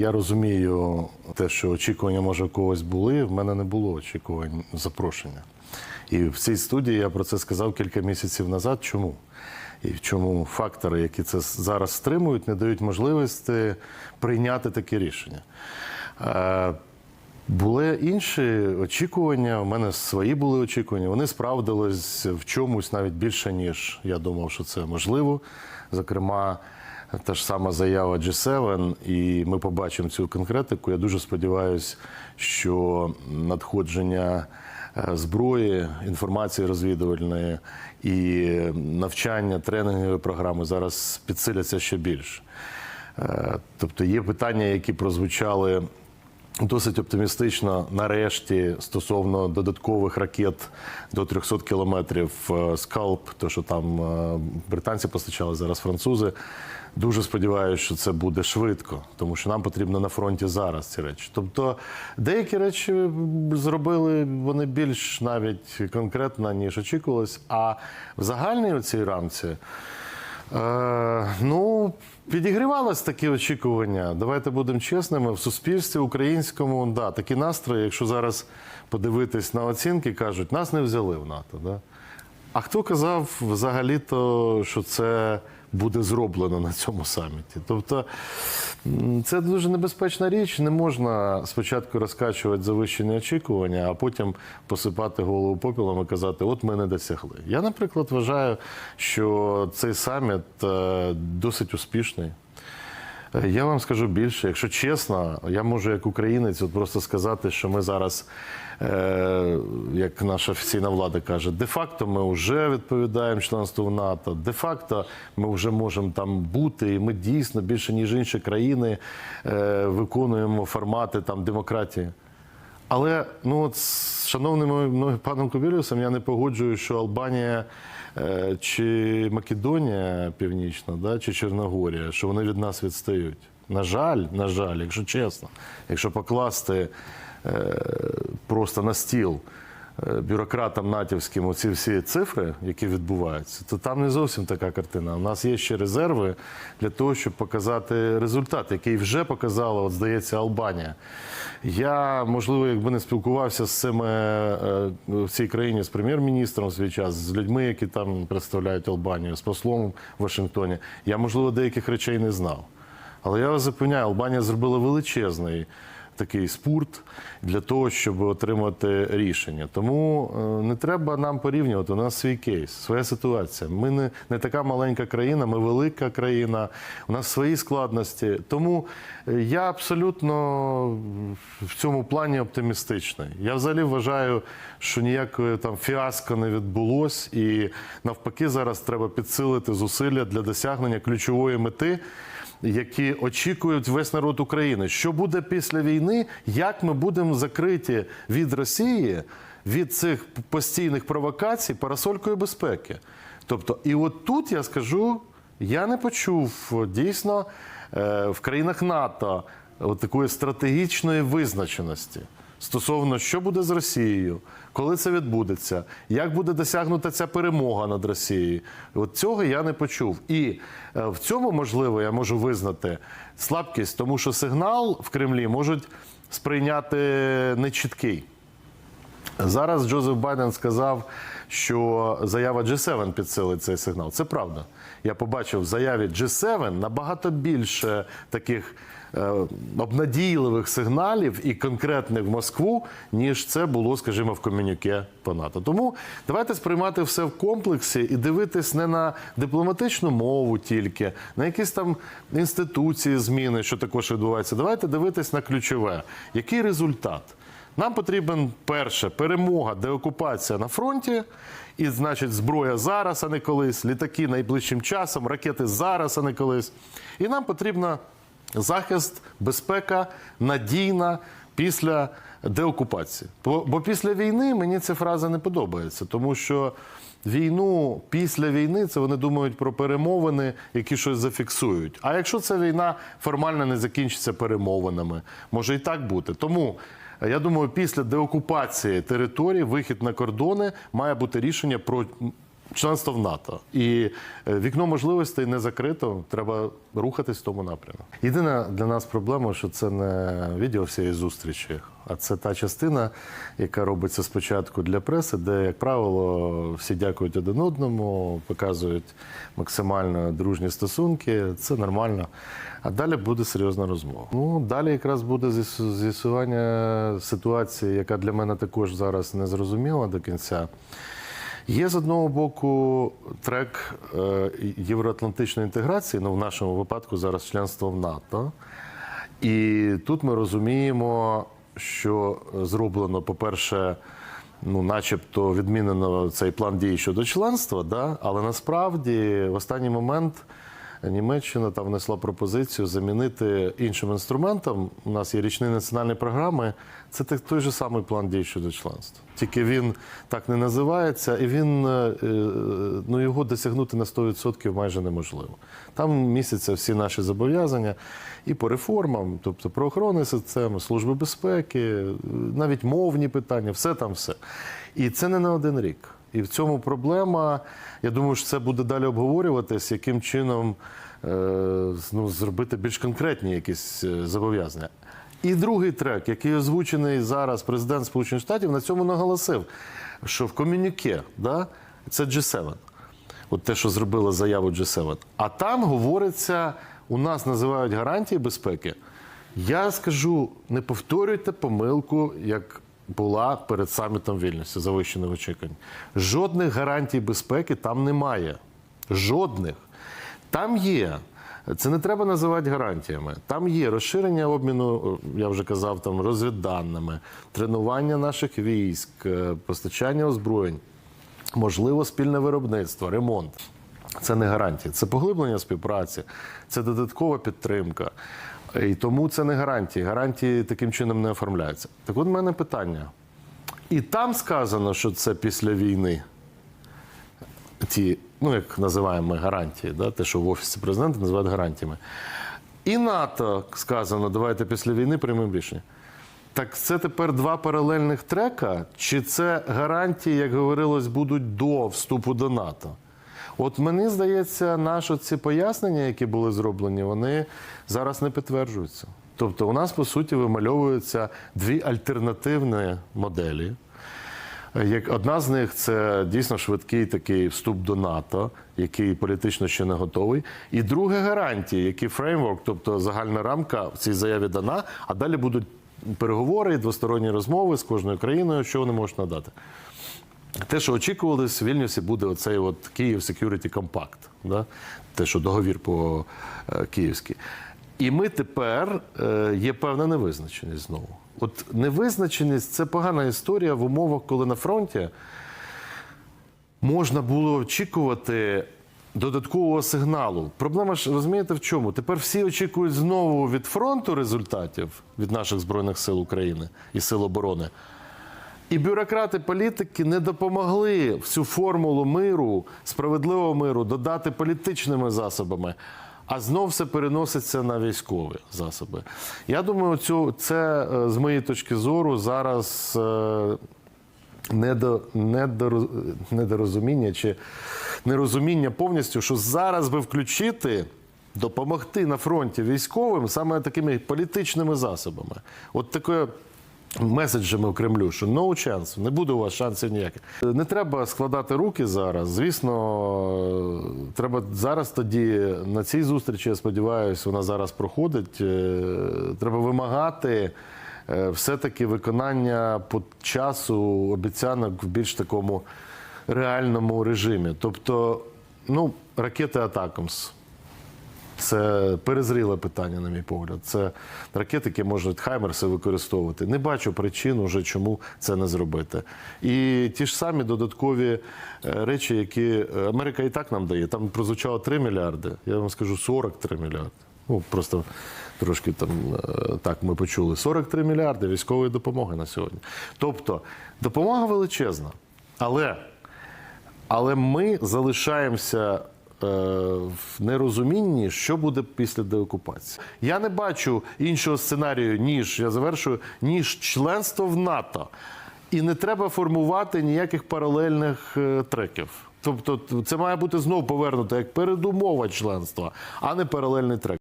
я розумію те, що очікування може у когось були. В мене не було очікувань запрошення. І в цій студії я про це сказав кілька місяців назад. Чому? І чому фактори, які це зараз стримують, не дають можливості прийняти таке рішення. Е, були інші очікування. У мене свої були очікування. Вони справдились в чомусь навіть більше, ніж я думав, що це можливо. Зокрема, та ж сама заява G7, і ми побачимо цю конкретику. Я дуже сподіваюся, що надходження е, зброї, інформації розвідувальної і навчання тренінгові програми зараз підсиляться ще більше. Е, Тобто є питання, які прозвучали досить оптимістично нарешті стосовно додаткових ракет до 300 кілометрів е, скалп, то що там е, британці постачали зараз французи. Дуже сподіваюся, що це буде швидко, тому що нам потрібно на фронті зараз ці речі. Тобто деякі речі зробили вони більш навіть конкретно, ніж очікувалось. А в загальній оцій рамці Е, ну, підігрівалось такі очікування. Давайте будемо чесними. В суспільстві українському да, такі настрої, якщо зараз подивитись на оцінки, кажуть, нас не взяли в НАТО. Да? А хто казав взагалі-то, що це буде зроблено на цьому саміті? Тобто це дуже небезпечна річ. Не можна спочатку розкачувати завищені очікування, а потім посипати голову попілом і казати, от ми не досягли. Я, наприклад, вважаю, що цей саміт е, досить успішний. Е, Я вам скажу більше, якщо чесно, я можу як українець от просто сказати, що ми зараз, е, як наша офіційна влада каже, де-факто ми вже відповідаємо членству в НАТО, де-факто ми вже можемо там бути, і ми дійсно більше ніж інші країни е, виконуємо формати там демократії. Але ну от з шановним паном Кобілюсом я не погоджую, що Албанія е, чи Македонія Північна, да, чи Чорногорія, що вони від нас відстають. На жаль, на жаль, якщо чесно, якщо покласти е, просто на стіл бюрократам натівським оці всі цифри, які відбуваються, то там не зовсім така картина. У нас є ще резерви для того, щоб показати результат, який вже показала, от здається, Албанія. Я, можливо, якби не спілкувався з цими е, в цій країні з прем'єр-міністром свій час, з людьми, які там представляють Албанію, з послом в Вашингтоні, я, можливо, деяких речей не знав. Але я вас запевняю, Албанія зробила величезний такий спорт для того, щоб отримати рішення. Тому е, не треба нам порівнювати. У нас свій кейс, своя ситуація. Ми не, не така маленька країна, ми велика країна, у нас свої складності. Тому е, я абсолютно в цьому плані оптимістичний. Я взагалі вважаю, що ніякої там фіаско не відбулось, і навпаки, зараз треба підсилити зусилля для досягнення ключової мети які очікують весь народ України. Що буде після війни? Як ми будемо закриті від Росії, від цих постійних провокацій парасолькою безпеки? Тобто, і от тут я скажу, я не почув дійсно е, в країнах НАТО такої стратегічної визначеності. Стосовно що буде з Росією, коли це відбудеться, як буде досягнута ця перемога над Росією, от цього я не почув. І е, в цьому можливо я можу визнати слабкість, тому що сигнал в Кремлі можуть сприйняти нечіткий. Зараз Джозеф Байден сказав, що заява G7 підсилить цей сигнал. Це правда. Я побачив в заяві G7 набагато більше таких е, обнадійливих сигналів і конкретних в Москву, ніж це було, скажімо, в комюніке по НАТО. Тому давайте сприймати все в комплексі і дивитись не на дипломатичну мову тільки, на якісь там інституції зміни, що також відбувається. Давайте дивитись на ключове. Який результат? Нам потрібен перше перемога, деокупація на фронті, і, значить, зброя зараз, а не колись, літаки найближчим часом, ракети зараз, а не колись. І нам потрібна захист, безпека надійна після деокупації. Бо, бо після війни мені ця фраза не подобається, тому що війну після війни це вони думають про перемовини, які щось зафіксують. А якщо ця війна формально не закінчиться перемовинами, може і так бути. Тому. Я думаю, після деокупації території, вихід на кордони, має бути рішення про членство в НАТО. І е, вікно можливостей не закрито. Треба рухатись в тому напрямку. Єдина для нас проблема, що це не відео всієї зустрічі, а це та частина, яка робиться спочатку для преси, де, як правило, всі дякують один одному, показують максимально дружні стосунки. Це нормально. А далі буде серйозна розмова. Ну далі якраз буде з'ясу- з'ясування ситуації, яка для мене також зараз не зрозуміла до кінця. Є з одного боку трек е, євроатлантичної інтеграції, ну в нашому випадку зараз членство в НАТО. І тут ми розуміємо, що зроблено, по-перше, ну, начебто відмінено цей план дій щодо членства, да? але насправді в останній момент Німеччина там внесла пропозицію замінити іншим інструментом. У нас є річні національні програми. Це той же самий план дій щодо членства. Тільки він так не називається, і він е, е, ну, його досягнути на 100% майже неможливо. Там містяться всі наші зобов'язання і по реформам, тобто про охорони системи, служби безпеки, е, навіть мовні питання, все там все. І це не на один рік. І в цьому проблема. Я думаю, що це буде далі обговорюватись, яким чином е, ну, зробити більш конкретні якісь е, зобов'язання. І другий трек, який озвучений зараз президент Сполучених Штатів, на цьому наголосив, що в комюніке да, це G7. От те, що зробила заяву G7. А там говориться, у нас називають гарантії безпеки. Я скажу, не повторюйте помилку, як була перед самітом в Вільнюсі завищених очікувань. Жодних гарантій безпеки там немає. Жодних. Там є. Це не треба називати гарантіями. Там є розширення обміну, я вже казав, там розвідданими, тренування наших військ, е, постачання озброєнь, можливо, спільне виробництво, ремонт. Це не гарантія, це поглиблення співпраці, це додаткова підтримка. І тому це не гарантії. Гарантії таким чином не оформляються. Так от в мене питання. І там сказано, що це після війни. Ті, ну як називаємо ми гарантії, да? те, що в Офісі президента називають гарантіями. І НАТО сказано, давайте після війни приймемо рішення. Так це тепер два паралельних трека, чи це гарантії, як говорилось, будуть до вступу до НАТО? От мені здається, наші ці пояснення, які були зроблені, вони зараз не підтверджуються. Тобто, у нас по суті вимальовуються дві альтернативні моделі. Як одна з них це дійсно швидкий такий вступ до НАТО, який політично ще не готовий. І друге гарантії, які фреймворк, тобто загальна рамка в цій заяві дана, а далі будуть переговори і двосторонні розмови з кожною країною, що вони можуть надати. Те, що очікувалось, в Вільнюсі буде оцей от Київ Security Compact, да? те, що договір по е, київський. І ми тепер е, є певна невизначеність знову. От невизначеність це погана історія в умовах, коли на фронті можна було очікувати додаткового сигналу. Проблема ж розумієте в чому? Тепер всі очікують знову від фронту результатів від наших збройних сил України і сил оборони. І бюрократи політики не допомогли всю формулу миру, справедливого миру додати політичними засобами, а знов все переноситься на військові засоби. Я думаю, цю, це е, з моєї точки зору зараз е, недо, недоро- недорозуміння чи нерозуміння повністю, що зараз би включити. Допомогти на фронті військовим саме такими політичними засобами. От таке меседжами в Кремлю, що no chance, не буде у вас шансів ніяких. Не треба складати руки зараз. Звісно, треба зараз тоді на цій зустрічі, я сподіваюся, вона зараз проходить. е, Треба вимагати е, все-таки виконання по часу обіцянок в більш такому реальному режимі. Тобто, ну, ракети Атакамс. Це перезріле питання, на мій погляд. Це ракети, які можуть Хаймерси використовувати. Не бачу причин уже, чому це не зробити. І ті ж самі додаткові е, речі, які Америка і так нам дає. Там прозвучало 3 мільярди. Я вам скажу 43 мільярди. Ну просто трошки там е, так ми почули. 43 мільярди військової допомоги на сьогодні. Тобто допомога величезна, але але ми залишаємося в нерозумінні, що буде після деокупації. Я не бачу іншого сценарію, ніж я завершую, ніж членство в НАТО. І не треба формувати ніяких паралельних е, треків. Тобто, це має бути знову повернуто як передумова членства, а не паралельний трек.